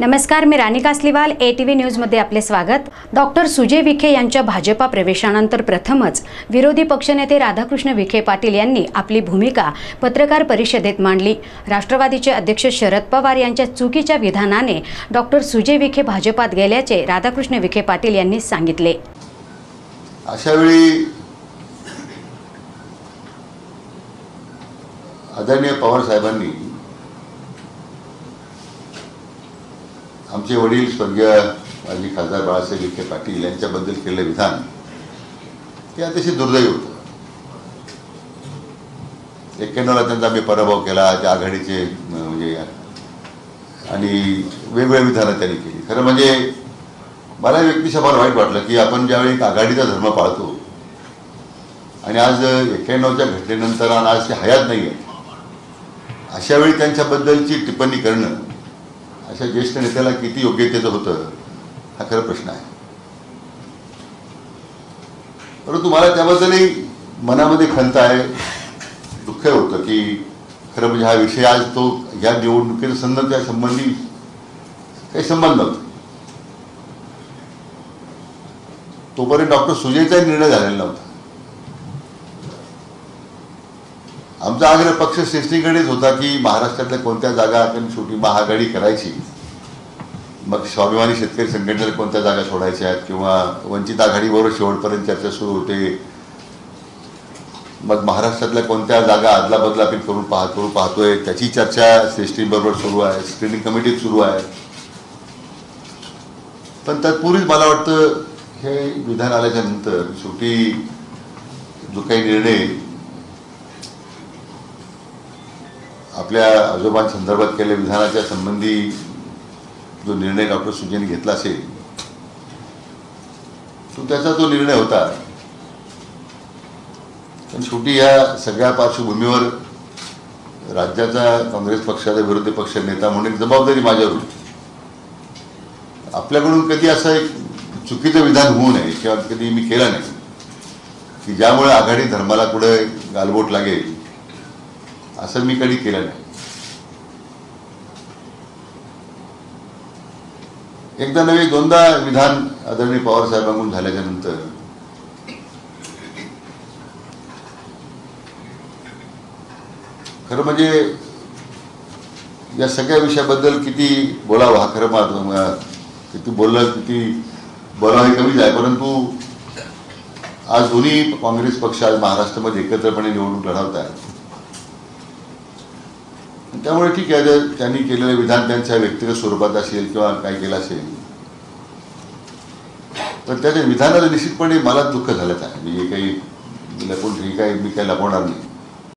नमस्कार मी Rani Kasliwal E T V न्यूजमध्ये आपले स्वागत. डॉक्टर सुजय विखे यांच्या भाजपा प्रवेशानंतर प्रथमच विरोधी पक्षनेते राधाकृष्ण विखे पाटील यांनी आपली भूमिका पत्रकार परिषदेत मांडली. राष्ट्रवादीचे अध्यक्ष शरद पवार यांच्या चुकीच्या विधानाने डॉक्टर सुजय विखे भाजपात गेल्याचे राधाकृष्ण विखे पाटील यांनी सांगितले. अशा वेळी आदरणीय पवार साहेबांनी आमचे वडील स्वर्गीय माजी खासदार बाळासाहेब विखे पाटील यांच्याबद्दल केलेलं विधान हे अतिशय दुर्दैवी होतं. एक्क्याण्णवला त्यांचा आम्ही पराभव केला त्या आघाडीचे म्हणजे आणि वेगवेगळ्या विधानं त्यांनी केली. खरं म्हणजे मला व्यक्तिशः फार वाईट वाटलं की आपण ज्यावेळी एक आघाडीचा धर्म पाळतो आणि आज एक्क्याण्णवच्या घटनेनंतर आणि आज ते हयात नाही आहे अशावेळी त्यांच्याबद्दलची टिप्पणी करणं अशा ज्येष्ठ नेत्याला किती योग्यतेचं होतं हा खरं प्रश्न आहे. परंतु मला त्याबद्दलही मनामध्ये खंत आहे दुःख होतं की खरं म्हणजे हा विषय आज तो या निवडणुकीचा संदर्भ त्या संबंधी काही संबंध नव्हता. तोपर्यंत डॉक्टर सुजयचाही निर्णय झालेला नव्हता. आमचा आग्रह पक्ष श्रेष्ठीकडेच होता की महाराष्ट्रातल्या कोणत्या जागा आपण छोटी महाआघाडी करायची. मग स्वाभिमानी शेतकरी संघटनेला कोणत्या जागा सोडायच्या आहेत? किंवा वंचित आघाडीबरोबर शेवटपर्यंत चर्चा सुरू होते. मग महाराष्ट्रातल्या कोणत्या जागा अदलाबदला आपण करून पाहत करून पाहतोय? त्याची चर्चा श्रेष्ठींबरोबर सुरू आहे. स्क्रीनिंग कमिटीत सुरू आहे. पण तत्पूर्वीच मला वाटतं हे विधान आल्याच्यानंतर शेवटी जो काही निर्णय आपल्या आजोबांसंदर्भात केलेल्या विधानाच्या संबंधी जो निर्णय डॉक्टर सुजयने घेतला असेल तो त्याचा तो निर्णय होता. पण शेवटी या सगळ्या पार्श्वभूमीवर राज्याचा काँग्रेस पक्षाचा विरोधी पक्ष नेता म्हणून एक जबाबदारी माझ्यावर होती. आपल्याकडून कधी असं एक चुकीचं विधान होऊ नये किंवा कधी मी केलं नाही की ज्यामुळे आघाडी धर्माला पुढे गालबोट लागेल असं मी कधी केलं नाही. एकदा नव्हे दोनदा विधान आदरणीय पवार साहेबांकडून झाल्याच्यानंतर. खरं म्हणजे या सगळ्या विषयाबद्दल किती बोलावं हा खरं माझं किती बोललं किती बोलावं हे कमीच आहे परंतु आज दोन्ही काँग्रेस पक्ष आज महाराष्ट्रामध्ये एकत्रपणे निवडणूक लढवत आहेत त्यामुळे ठीक आहे त्यांनी केलेलं विधान त्यांच्या व्यक्तिगत स्वरूपात असेल किंवा काय केलं असेल. तर त्याच्या विधानाला निश्चितपणे मला दुःख झालंच आहे. म्हणजे काही लपून हे काही मी काही लपवणार नाही.